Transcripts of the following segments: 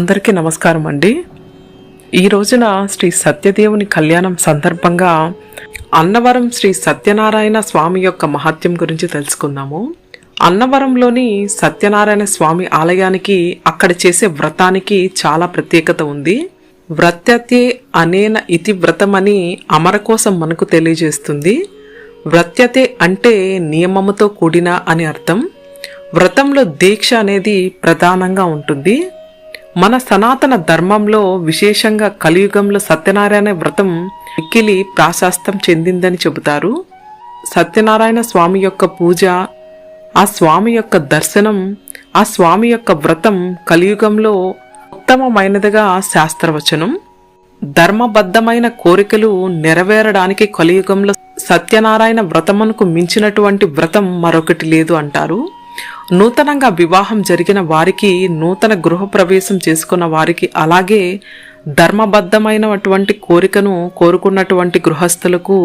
అందరికీ నమస్కారం అండి. ఈ రోజున శ్రీ సత్యదేవుని కళ్యాణం సందర్భంగా అన్నవరం శ్రీ సత్యనారాయణ స్వామి యొక్క మహత్యం గురించి తెలుసుకుందాము. అన్నవరంలోని సత్యనారాయణ స్వామి ఆలయానికి అక్కడ చేసే వ్రతానికి చాలా ప్రత్యేకత ఉంది. వ్రత్యతే అనేన ఇతి వ్రతమని అమర కోసం మనకు తెలియజేస్తుంది. వ్రత్యతే అంటే నియమముతో కూడిన అని అర్థం. వ్రతంలో దీక్ష అనేది ప్రధానంగా ఉంటుంది. మన సనాతన ధర్మంలో విశేషంగా కలియుగంలో సత్యనారాయణ వ్రతం మిక్కిలి ప్రాశాస్తం చెందిందని చెబుతారు. సత్యనారాయణ స్వామి యొక్క పూజ ఆ స్వామి యొక్క దర్శనం ఆ స్వామి యొక్క వ్రతం కలియుగంలో ఉత్తమమైనదిగా శాస్త్రవచనం. ధర్మబద్ధమైన కోరికలు నెరవేరడానికి కలియుగంలో సత్యనారాయణ వ్రతమునకు మించినటువంటి వ్రతం మరొకటి లేదు అంటారు. నూతనంగా వివాహం జరిగిన వారికి నూతన గృహప్రవేశం చేసుకున్న వారికి అలాగే ధర్మబద్ధమైనటువంటి కోరికను కోరుకున్నటువంటి గృహస్థులకు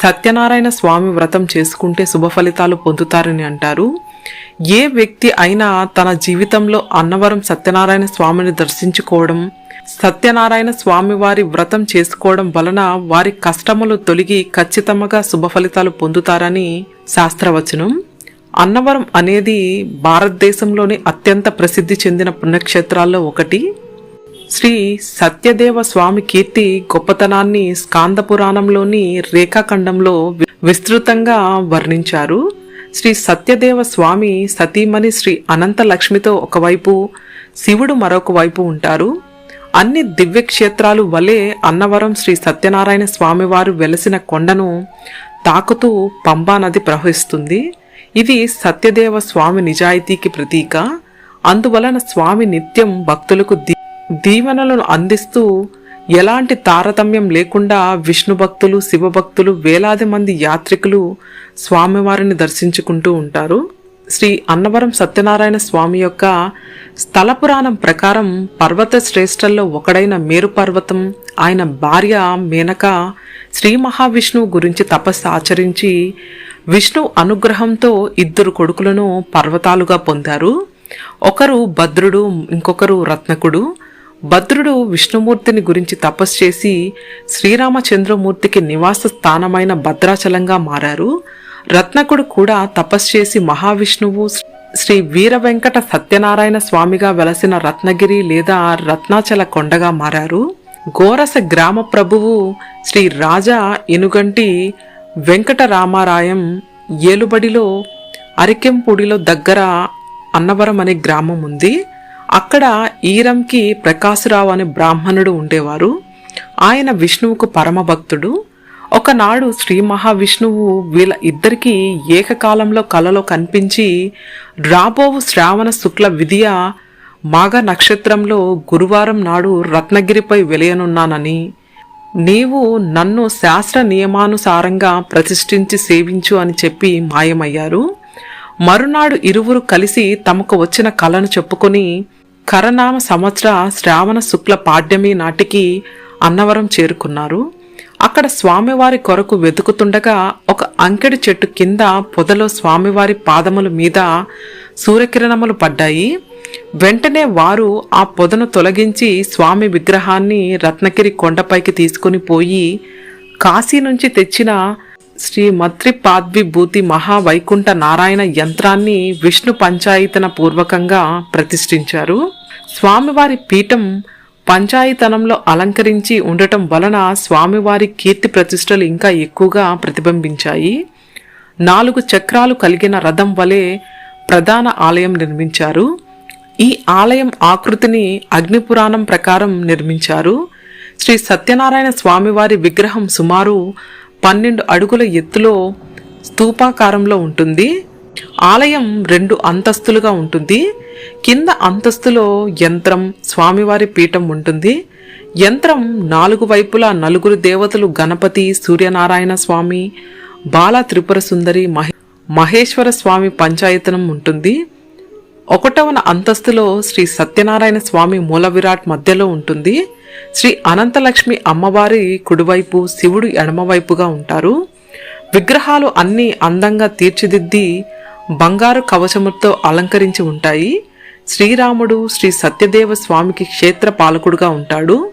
సత్యనారాయణ స్వామి వ్రతం చేసుకుంటే శుభ ఫలితాలు పొందుతారని అంటారు. ఏ వ్యక్తి అయినా తన జీవితంలో అన్నవరం సత్యనారాయణ స్వామిని దర్శించుకోవడం సత్యనారాయణ స్వామి వారి వ్రతం చేసుకోవడం వలన వారి కష్టములు తొలగి ఖచ్చితంగా శుభ ఫలితాలు పొందుతారని శాస్త్రవచనం. అన్నవరం అనేది భారతదేశంలోని అత్యంత ప్రసిద్ధి చెందిన పుణ్యక్షేత్రాల్లో ఒకటి. శ్రీ సత్యదేవ స్వామి కీర్తి గొప్పతనాన్ని స్కాంద పురాణంలోని రేఖాఖండంలో విస్తృతంగా వర్ణించారు. శ్రీ సత్యదేవ స్వామి సతీమణి శ్రీ అనంత లక్ష్మితో ఒకవైపు శివుడు మరొక వైపు ఉంటారు. అన్ని దివ్య క్షేత్రాలు వలె అన్నవరం శ్రీ సత్యనారాయణ స్వామివారు వెలసిన కొండను తాకుతూ పంబానది ప్రవహిస్తుంది. ఇది సత్యదేవ స్వామి నిజాయితీకి ప్రతీక. అందువలన స్వామి నిత్యం భక్తులకు దీవెనలను అందిస్తూ ఎలాంటి తారతమ్యం లేకుండా విష్ణు భక్తులు శివభక్తులు వేలాది మంది యాత్రికులు స్వామివారిని దర్శించుకుంటూ ఉంటారు. శ్రీ అన్నవరం సత్యనారాయణ స్వామి యొక్క స్థల పురాణం ప్రకారం పర్వత శ్రేష్టల్లో ఒకడైన మేరు పర్వతం ఆయన భార్య మేనక శ్రీ మహావిష్ణువు గురించి తపస్సు ఆచరించి విష్ణు అనుగ్రహంతో ఇద్దరు కొడుకులను పర్వతాలుగా పొందారు. ఒకరు భద్రుడు ఇంకొకరు రత్నకుడు. భద్రుడు విష్ణుమూర్తిని గురించి తపస్సు చేసి శ్రీరామచంద్రమూర్తికి నివాస స్థానమైన భద్రాచలంగా మారారు. రత్నకుడు కూడా తపస్సు చేసి మహావిష్ణువు శ్రీ వీర వెంకట సత్యనారాయణ స్వామిగా వెలసిన రత్నగిరి లేదా రత్నాచల కొండగా మారారు. గోరస గ్రామ ప్రభువు శ్రీ రాజా ఇనుగంటి వెంకటరామారాయం ఏలుబడిలో అరికెంపూడిలో దగ్గర అన్నవరం అనే గ్రామం ఉంది. అక్కడ ఈరంకి ప్రకాశరావు అనే బ్రాహ్మణుడు ఉండేవారు. ఆయన విష్ణువుకు పరమభక్తుడు. ఒకనాడు శ్రీ మహావిష్ణువు వీళ్ళ ఇద్దరికీ ఏకకాలంలో కలలో కనిపించి రాబోవు శ్రావణ శుక్ల విధియ మాఘ నక్షత్రంలో గురువారం నాడు రత్నగిరిపై వెలయనున్నానని నీవు నన్ను శాస్త్ర నియమానుసారంగా ప్రతిష్ఠించి సేవించు అని చెప్పి మాయమయ్యారు. మరునాడు ఇరువురు కలిసి తమకు వచ్చిన కలను చెప్పుకొని కరనామ సంవత్సర శ్రావణ శుక్ల పాడ్యమి నాటికి అన్నవరం చేరుకున్నారు. అక్కడ స్వామివారి కొరకు వెతుకుతుండగా ఒక అంకెడి చెట్టు కింద పొదలో స్వామివారి పాదముల మీద సూర్యకిరణములు పడ్డాయి. వెంటనే వారు ఆ పొదను తొలగించి స్వామి విగ్రహాన్ని రత్నగిరి కొండపైకి తీసుకుని పోయి కాశీ నుంచి తెచ్చిన శ్రీ మత్రిపాద్విభూతి మహావైకుంఠ నారాయణ యంత్రాన్ని విష్ణు పంచాయతన పూర్వకంగా ప్రతిష్ఠించారు. స్వామివారి పీఠం పంచాయితనంలో అలంకరించి ఉండటం వలన స్వామివారి కీర్తి ప్రతిష్టలు ఇంకా ఎక్కువగా ప్రతిబింబించాయి. నాలుగు చక్రాలు కలిగిన రథం వలె ప్రధాన ఆలయం నిర్మించారు. ఈ ఆలయం ఆకృతిని అగ్నిపురాణం ప్రకారం నిర్మించారు. శ్రీ సత్యనారాయణ స్వామివారి విగ్రహం సుమారు పన్నెండు అడుగుల ఎత్తులో స్తూపాకారంలో ఉంటుంది. ఆలయం రెండు అంతస్తులుగా ఉంటుంది. కింద అంతస్తులో యంత్రం స్వామివారి పీఠం ఉంటుంది. యంత్రం నాలుగు వైపులా నలుగురు దేవతలు గణపతి సూర్యనారాయణ స్వామి బాల త్రిపుర సుందరి మహే మహేశ్వర స్వామి పంచాయతనం ఉంటుంది. ఒకటవన అంతస్తులో శ్రీ సత్యనారాయణ స్వామి మూల విరాట్ మధ్యలో ఉంటుంది. శ్రీ అనంతలక్ష్మి అమ్మవారి కుడివైపు శివుడు ఎడమవైపుగా ఉంటారు. విగ్రహాలు అన్నీ అందంగా తీర్చిదిద్ది బంగారు కవచముతో అలంకరించి ఉంటాయి. శ్రీరాముడు శ్రీ సత్యదేవ స్వామికి క్షేత్ర పాలకుడుగా ఉంటాడు.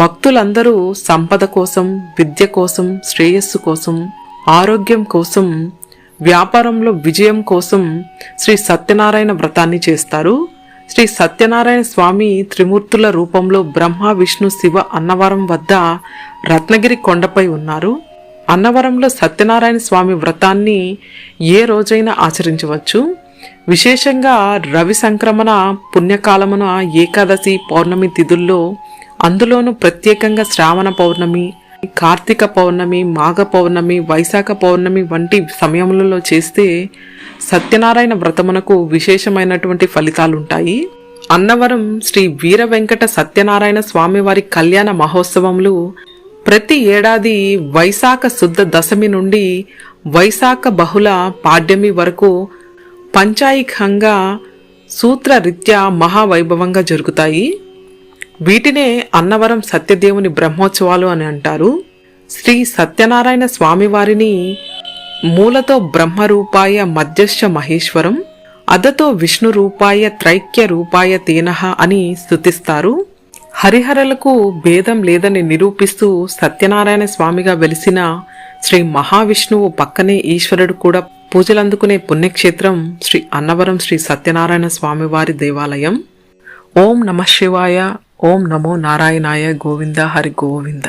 భక్తులందరూ సంపద కోసం విద్య కోసం శ్రేయస్సు కోసం ఆరోగ్యం కోసం వ్యాపారంలో విజయం కోసం శ్రీ సత్యనారాయణ వ్రతాన్ని చేస్తారు. శ్రీ సత్యనారాయణ స్వామి త్రిమూర్తుల రూపంలో బ్రహ్మ విష్ణు శివ అన్నవరం వద్ద రత్నగిరి కొండపై ఉన్నారు. అన్నవరంలో సత్యనారాయణ స్వామి వ్రతాన్ని ఏ రోజైనా ఆచరించవచ్చు. విశేషంగా రవి సంక్రమణ పుణ్యకాలమున ఏకాదశి పౌర్ణమి తిథుల్లో అందులోనూ ప్రత్యేకంగా శ్రావణ పౌర్ణమి కార్తీక పౌర్ణమి మాఘ పౌర్ణమి వైశాఖ పౌర్ణమి వంటి సమయములలో చేస్తే సత్యనారాయణ వ్రతమునకు విశేషమైనటువంటి ఫలితాలుంటాయి. అన్నవరం శ్రీ వీర వెంకట సత్యనారాయణ స్వామివారి కళ్యాణ మహోత్సవములు ప్రతి ఏడాది వైశాఖ శుద్ధ దశమి నుండి వైశాఖ బహుళ పాడ్యమి వరకు పంచాయికంగా సూత్రరీత్యా మహావైభవంగా జరుగుతాయి. వీటినే అన్నవరం సత్యదేవుని బ్రహ్మోత్సవాలు అని అంటారు. శ్రీ సత్యనారాయణ స్వామివారిని మూలతో బ్రహ్మరూపాయ మధ్యస్థ మహేశ్వరం అదతో విష్ణు రూపాయ త్రైక్య రూపాయ తేనహ అని స్థుతిస్తారు. హరిహరలకు భేదం లేదని నిరూపిస్తూ సత్యనారాయణ స్వామిగా వెలిసిన శ్రీ మహావిష్ణువు పక్కనే ఈశ్వరుడు కూడా పూజలందుకునే పుణ్యక్షేత్రం శ్రీ అన్నవరం శ్రీ సత్యనారాయణ స్వామివారి దేవాలయం. ఓం నమ శివాయ. ఓం నమో నారాయణాయ గోవింద హరి గోవింద.